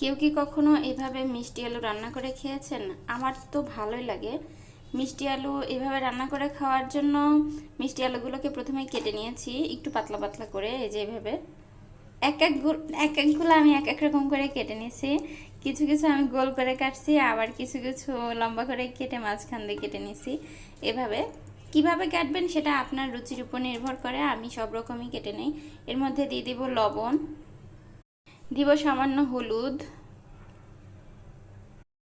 কেউ কি কখনো এভাবে মিষ্টি আলু রান্না করে খেয়েছেন? আমার তো ভালোই লাগে। মিষ্টি আলু এভাবে রান্না করে খাওয়ার জন্য মিষ্টি আলুগুলোকে প্রথমে কেটে নিয়েছি, একটু পাতলা পাতলা করে, এই যে এভাবে। এক এক এক একগুলো আমি এক এক রকম করে কেটে নিয়েছি। কিছু কিছু আমি গোল করে কাটছি, আবার কিছু কিছু লম্বা করে কেটে মাঝখান দিয়ে কেটে নিয়েছি। এভাবে। কীভাবে কাটবেন সেটা আপনার রুচির উপর নির্ভর করে, আমি সব রকমই কেটে নিই। এর মধ্যে দিয়ে দিব লবণ দিব সামান্য হলুদ।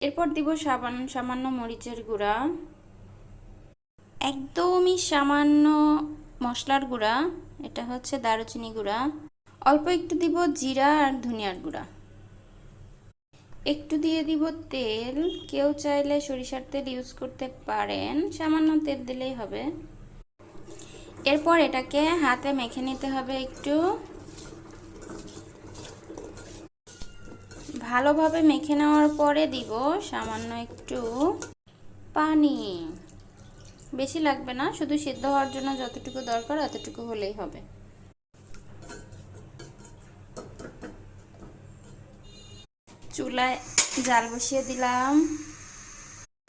এরপর দিব সামান্য সামান্য মরিচের গুঁড়া। একদমই সামান্য মশলার গুঁড়া, এটা হচ্ছে দারুচিনি গুঁড়া। অল্প একটু দিব জিরা আর ধনিয়ার গুঁড়া। একটু দিয়ে দিব তেল। কেউ চাইলে সরিষার তেল ইউজ করতে পারেন, সামান্য তেল দিলেই হবে। এরপর এটাকে হাতে মেখে নিতে হবে একটু। ভালোভাবে মেখে নেওয়ার পরে দিব সামান্য একটু পানি। বেশি লাগবে না, শুধু সিদ্ধ হওয়ার জন্য যতটুকু দরকার অতটুকু হলেই হবে। চুলায় জাল বসিয়ে দিলাম।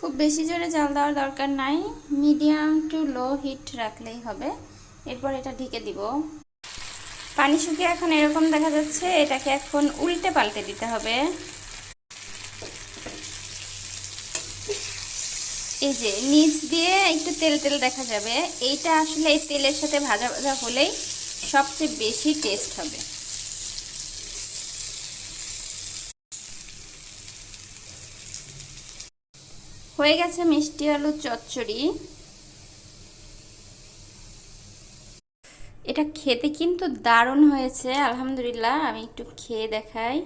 খুব বেশি জোরে জাল দেওয়ার দরকার নাই, মিডিয়াম টু লো হিট রাখলেই হবে। এরপর এটা ঢেকে দিব। পানি শুকিয়ে এখন এরকম দেখা যাচ্ছে, এটাকে এখন উল্টে পাল্টে দিতে হবে। এই যে, নিচ দিয়ে একটু তেল তেল দেখা যাবে। এইটা আসলে এই তেলের সাথে ভাজা ভাজা হলেই সবচেয়ে বেশি টেস্ট হবে। হয়ে গেছে মিষ্টি আলু চচ্চড়ি। এটা খেতে কিন্তু দারুণ হয়েছে আলহামদুলিল্লাহ। আমি একটু খেয়ে দেখাই।